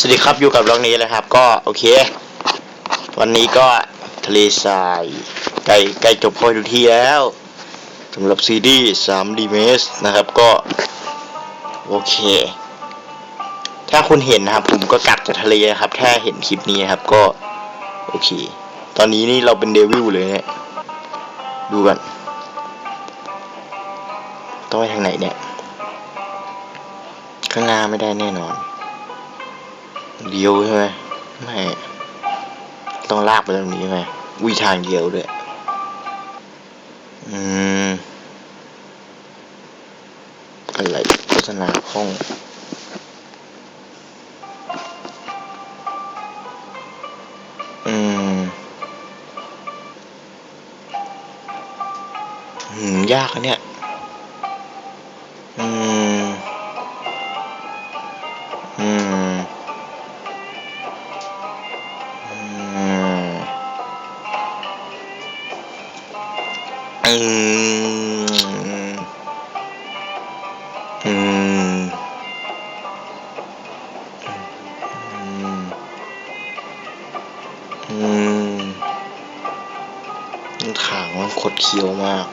สวัสดีครับอยู่กับเรื่องนี้เลยครับ ก็โอเค วันนี้ก็ทะเลทรายใกล้ใกล้จบพอดูทีแล้วสำหรับซีรีส์3 d m s นะครับก็โอเค ถ้าคุณเห็นนะครับ ผมก็กลับจากทะเลนะครับแค่เห็นคลิปนี้นะครับก็โอเค ตอนนี้นี่เราเป็นเดวิลเลยเนี่ยดูกันต้องไปทางไหนเนี่ยข้างหน้าไม่ได้แน่นอน เดียวใช่ไหมไม่ ต้องลากไปตรงนี้ใช่ไหมวิทางเดียวด้วย อืม อะไรโฆษณาห้องอืมหืมยากอะเนี่ย อืมอืมอืมขางมันคดเคี้ยวมาก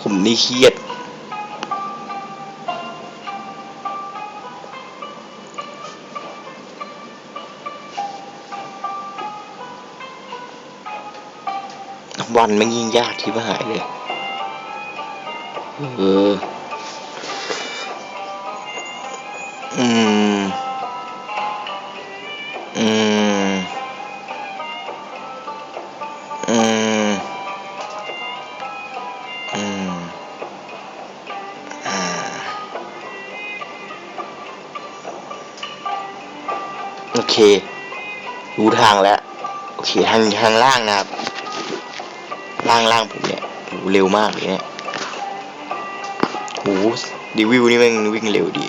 ผมนี่เครียด วันมันยิ่งยากที่ว่าหายเลย เออ อืม รู้ทางแล้ว โอเคทางทางล่างนะครับ ล่างล่างผมเนี่ยโหเร็วมากเลยเนี่ยโหดีวิวนี่ม่งวิ่งเร็วดี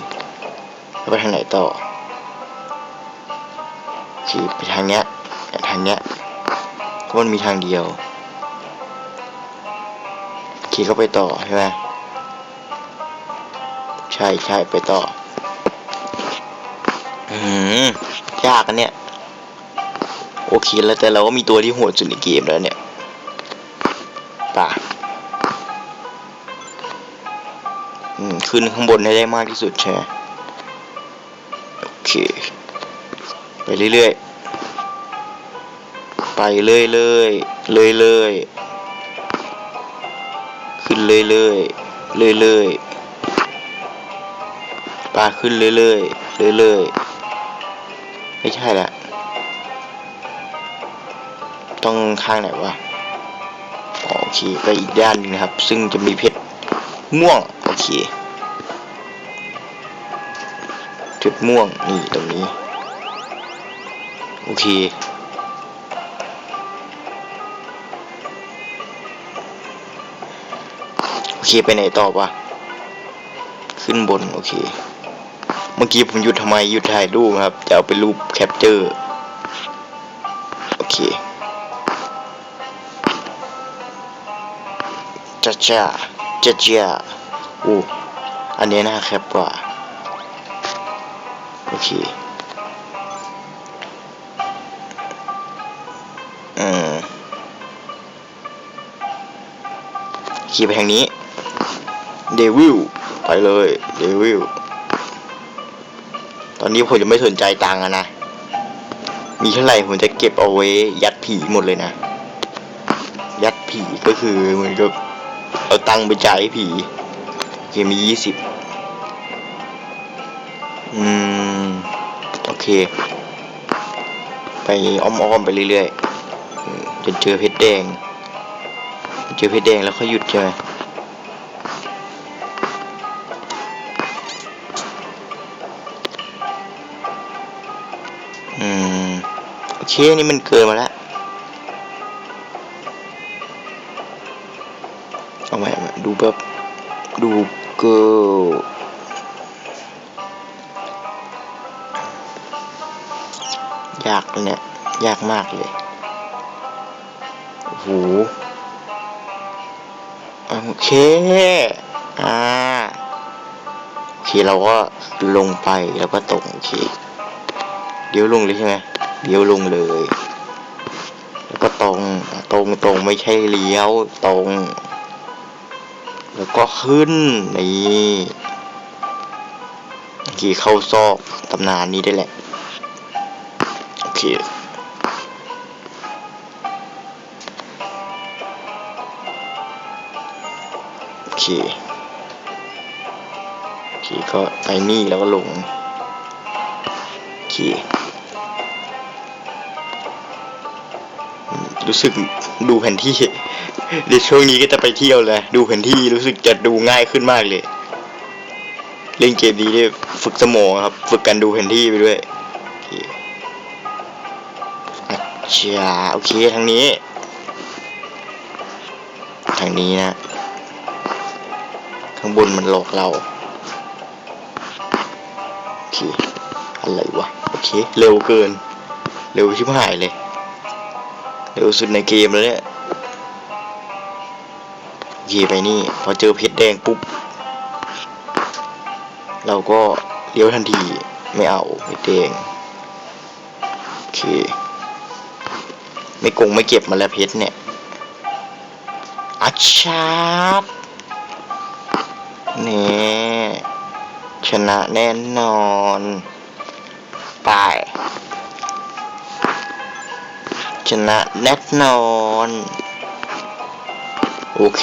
แล้วไปทางไหนต่อโอเคไปทางเนี้ยทางเนี้ยก็มันมีทางเดียวโอเคก็ไปต่อใช่ไหมใช่ใช่ไปต่อ อืม ยากอันเนี้ยโอเคแล้วแต่เราก็มีตัวที่โหดสุดในเกมแล้วเนี่ยป่ะอืมขึ้นข้างบนให้ได้มากที่สุดใช่ไหมโอเค ไปเรื่อยๆ ไปเรื่อยๆ เรื่อยๆ ขึ้นเรื่อยๆ เรื่อยๆปลาขึ้นเรื่อยๆ เรื่อยๆ ไม่ใช่ละ ต้องข้างไหนวะโอเคไปอีกด้านหนึงนะครับ ซึ่งจะมีเพชรม่วง โอเคเพชรม่วง นี่ตรงนี้ โอเค โอเค ไปไหนต่อปะขึ้นบน โอเค มื่อกี้ผมหยุดทำไมหยุดถ่ายรูปครับ จะเอาไปรูปแคปเจอร์โอเคจ้าจ้าจ้าจ้าอู้อันนี้น่าแคบกว่า โอเคอืมขี่ไปทางนี้ เดวิลไปเลย เดวิล ตอนนี้ผมจะไม่สนใจตังค์อะนะ มีเท่าไหร่ผมจะเก็บเอาไว้ยัดผีหมดเลยนะ ยัดผีก็คือเหมือนกับเอาตังค์ไปจ่ายผีโอเคมียี่สิบอืม โอเค ไปอ้อมๆไปเรื่อยๆจนเจอเพชรแดง เจอเพชรแดงแล้วเขาหยุดใช่ไหม โอเคนี่มันเกินมาแล้วเอาใหม่เอาใหม่ดูแบบดูเกิลยากเลยเนี่ย ยากมากเลยโอ้โหโอเค อ่า โอเค เราก็ลงไปแล้วก็ตรงโอเค เดี๋ยวลงเลยใช่ไหม เดี๋ยวลงเลย แล้วก็ตรงตรงตรงไม่ใช่เลี้ยวตรง แล้วก็ขึ้นนี่โอเคเข้าซอกตำนานนี้ได้แหละ โอเคโอเคโอเคก็ไปนี่แล้วก็ลงโอเค รู้สึกดูแผนที่ในช่วงนี้ก็จะไปเที่ยวเลย ดูแผนที่รู้สึกจะดูง่ายขึ้นมากเลย เล่นเกมนี้ได้ฝึกสมองครับ ฝึกการดูแผนที่ไปด้วยโอเคอาโอเคทางนี้ ทางนี้นะ ข้างบนมันหลอกเรา โอเค อะไรวะ โอเค เร็วเกิน เร็วชิบหายเลย ร็วสุดในเกมแล้วเนี่ยโอเคไปนี่ พอเจอเพชรแดงปุ๊บ เราก็เลี้ยวทันทีไม่เอาเพชรแดงโอเค ไม่กงไม่เก็บมาแล้วเพชรเนี่ยอาชาร์นี่ชนะแน่นอน ไป ชนะแน่นอน โอเค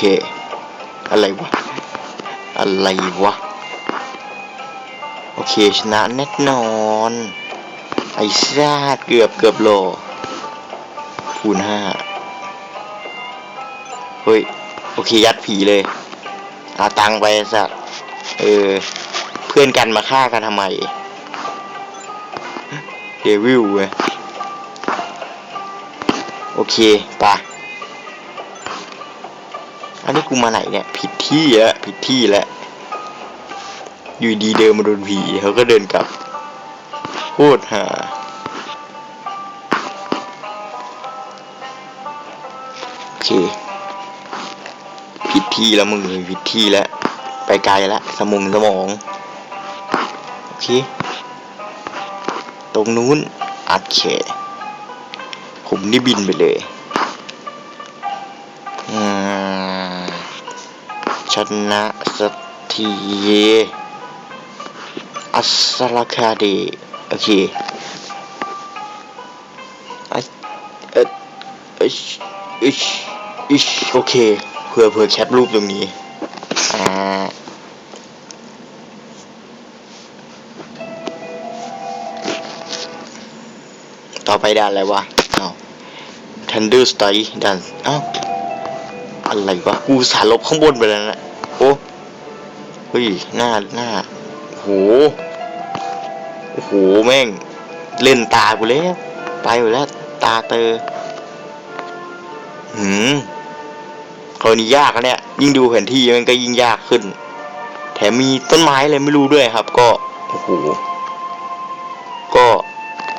อะไรวะ อะไรวะ โอเค ชนะแน่นอน ไอ้ซาดเกือบเกือบโลคูณห้าเฮ้ย โอเค ยัดผีเลยเอาตังไปสักเออ เพื่อนกันมาฆ่ากันทำไม เดวิลเว้ย โอเคไปะอันนี้กูมาไหนเนี่ย ผิดที่แล้วผิดที่แล้วอยู่ดีเดินมาโดนผีเขาก็เดินกลับโคตรหาโอเค ผิดที่แล้วมึงผิดที่แล้ว ไปไกลแล้วสมองสมอง โอเค ตรงนู้นอัดเค มนี่บินไปเลยอืมชนะสักทีอัสลาคาเดโอเคไอเอออิชอิชอิชโอเคเผื่อเผื่อแคปรูปตรงนี้อ่าต่อไปด่านอะไรวะ Thunder Strike ด่านอ้าวอะไรวะกูสารลบข้างบนไปแล้วนะ โอ้เฮ้ยหน้าหน้าโหโอ้โหแม่ง เล่นตากูแล้ว ไปหมดแล้ว ตาเตอหืมคราวนี้ยากนะเนี่ย ยิ่งดูแผนที่มันก็ยิ่งยากขึ้น แถมมีต้นไม้อะไรไม่รู้ด้วยครับ ก็ โอ้โห ก็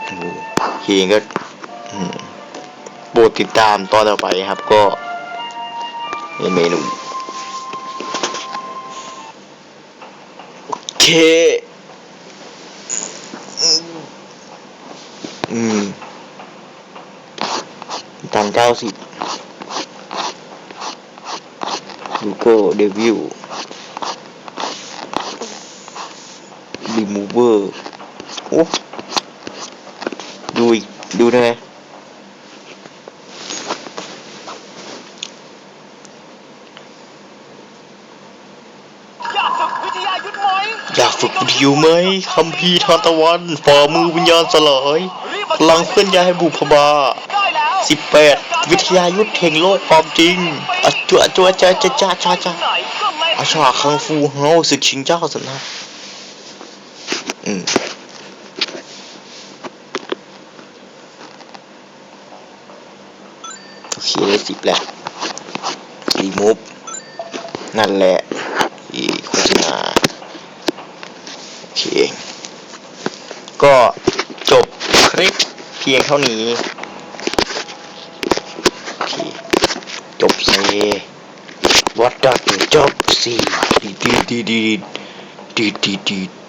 โอ้โหเพลงก็ อืม โปรดติดตามตอนต่อไปครับ ก็ในเมนูโอเค อืมตันเก้าสิบดูโก้เดวิลรีมูเวอร์โอ้ดูอีก ดูได้ไหม อยู่ไหมคำพีทานตะวันฝ่ามือวิญญาณสลายพลังเคลื่อนย้ายให้บุพบาสิบแปดวิทยายุทธแห่งโลกความจริงอัจจุอัจจุอัจจจจ้าจ้าจ้าอาชาคังฟูเฮาศึกชิงเจ้าสนะอืมโอเคสิบแหละรีมูฟนั่นแหละอีกคน เค ก็จบคลิปเพียงเท่านี้จบเซวัดดักจบสิดีดีดีดีดีดีดี